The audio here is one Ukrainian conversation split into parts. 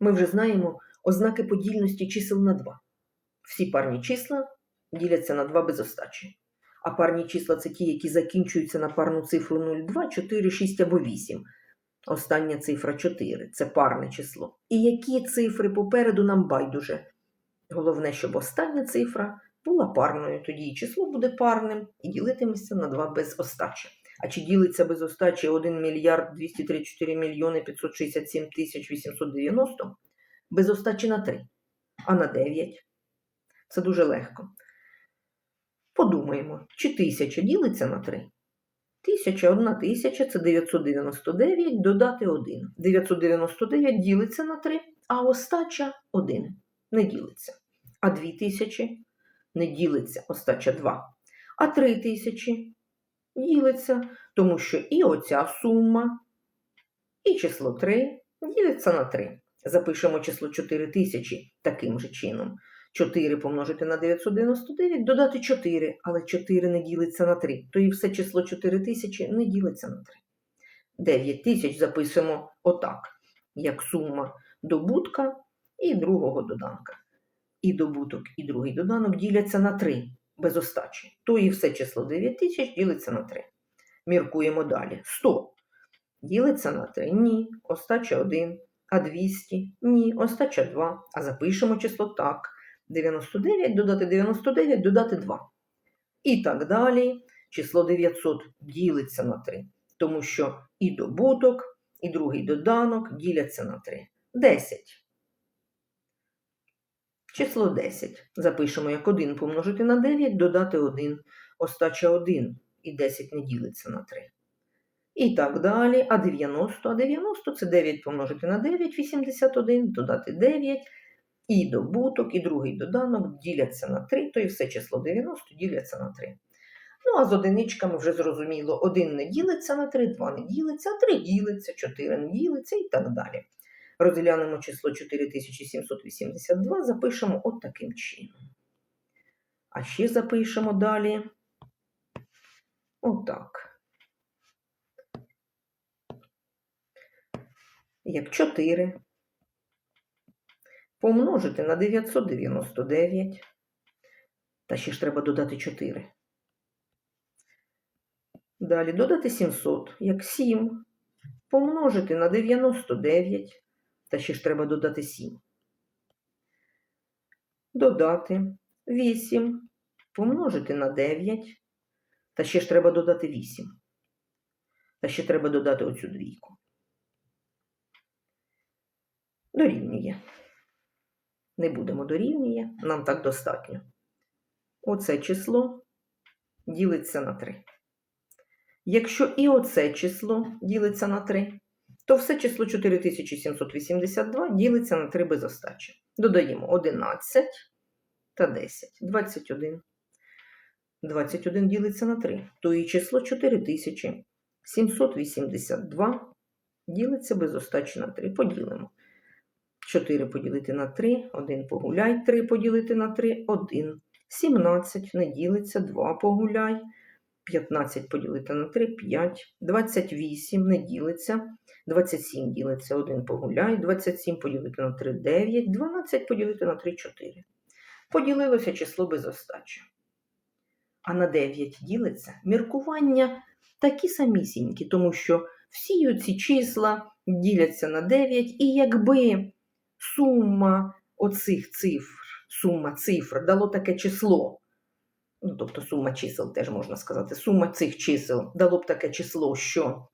Ми вже знаємо ознаки подільності чисел на 2. Всі парні числа діляться на 2 без остачі. А парні числа це ті, які закінчуються на парну цифру 0, 2, 4, 6 або 8. Остання цифра 4 це парне число. І які цифри попереду нам байдуже. Головне, щоб остання цифра була парною, тоді і число буде парним і ділитиметься на 2 без остачі. А чи ділиться без остачі 1 мільярд 234 мільйони 567 тисяч 890? Без остачі на 3, а на 9. Це дуже легко. Подумаємо, чи тисяча ділиться на 3? Тисяча, одна тисяча це 999 додати 1. 999 ділиться на 3, а остача 1 не ділиться. А 2000 не ділиться, остача 2. А 3000 ділиться, тому що і оця сума, і число 3 діляться на 3. Запишемо число 4000 таким же чином. 4 помножити на 999, додати 4, але 4 не ділиться на 3, то і все число 4000 не ділиться на 3. 9000 записуємо отак, як сума добутка і другого доданка. І добуток, і другий доданок діляться на 3 без остачі. То і все число 9000 ділиться на 3. Міркуємо далі. 100 ділиться на 3. Ні. Остача 1. А 200? Ні. Остача 2. А запишемо число так. 99 додати 99 додати 2. І так далі. Число 900 ділиться на 3. Тому що і добуток, і другий доданок діляться на 3. 10. Число 10. Запишемо як 1 помножити на 9, додати 1. Остача 1 і 10 не ділиться на 3. І так далі. А 90, а 90 це 9 помножити на 9, 81, додати 9. І добуток, і другий доданок діляться на 3, то і все число 90 діляться на 3. Ну, а з одиничками вже зрозуміло, 1 не ділиться на 3, 2 не ділиться, 3 ділиться, 4 не ділиться і так далі. Розглянемо число 4782, запишемо от таким чином. А ще запишемо далі. Отак. Як 4 помножити на 999, та ще ж треба додати 4. Далі додати 700, як 7, помножити на 99, та ще ж треба додати 7. Додати 8, помножити на 9, та ще ж треба додати 8. Та ще треба додати оцю двійку. Дорівнює. Не будемо дорівнює, нам так достатньо. Оце число ділиться на 3. Якщо і оце число ділиться на 3, то все число 4782 ділиться на 3 без остачі. Додаємо 11 та 10, 21. 21 ділиться на 3, то і число 4782 ділиться без остачі на 3. Поділимо. 4 поділити на 3, 1 погуляй, 3 поділити на 3, 1. 17 не ділиться, 2 погуляй. 15 поділити на 3, 5. 28 не ділиться. 27 ділиться, 1 погуляй. 27 поділити на 3, 9. 12 поділити на 3, 4. Поділилося число без остачі. А на 9 ділиться міркування такі самісінькі, тому що всі ці числа діляться на 9, і якби сума оцих цифр, сума цифр дало таке число, ну, тобто сума чисел теж можна сказати, сума цих чисел дало б таке число, що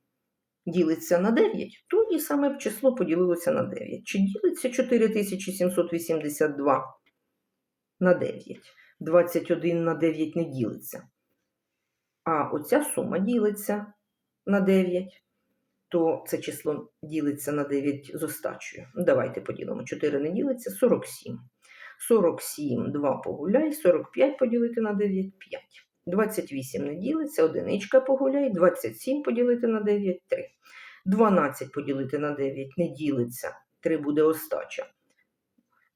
ділиться на 9, то і саме б число поділилося на 9. Чи ділиться 4782 на 9? 21 на 9 не ділиться. А оця сума ділиться на 9 то це число ділиться на 9 з остачею. Ну, Давайте поділимо. 4 не ділиться, 47. 47, 2 погуляй, 45 поділити на 9, 5. 28 не ділиться, одиничка погуляй, 27 поділити на 9, 3. 12 поділити на 9 не ділиться, 3 буде остача.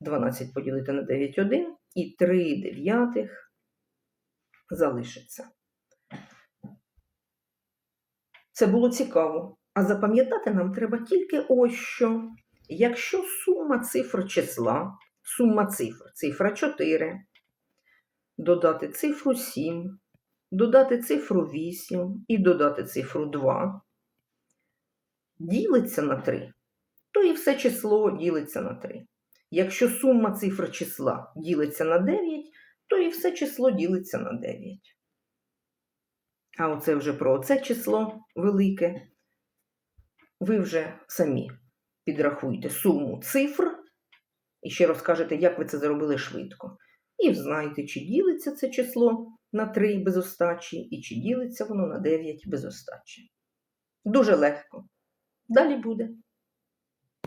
12 поділити на 9, 1 і 3 дев'ятих залишиться. Це було цікаво. А запам'ятати нам треба тільки ось що. Якщо сума цифр числа, сума цифр, цифра 4, додати цифру 7, додати цифру 8 і додати цифру 2, ділиться на 3, то і все число ділиться на 3. Якщо сума цифр числа ділиться на 9, то і все число ділиться на 9. А оце вже про оце число велике. Ви вже самі підрахуйте суму цифр і ще розкажете, як ви це зробили швидко. І знаєте, чи ділиться це число на 3 без остачі, і чи ділиться воно на 9 без остачі. Дуже легко. Далі буде.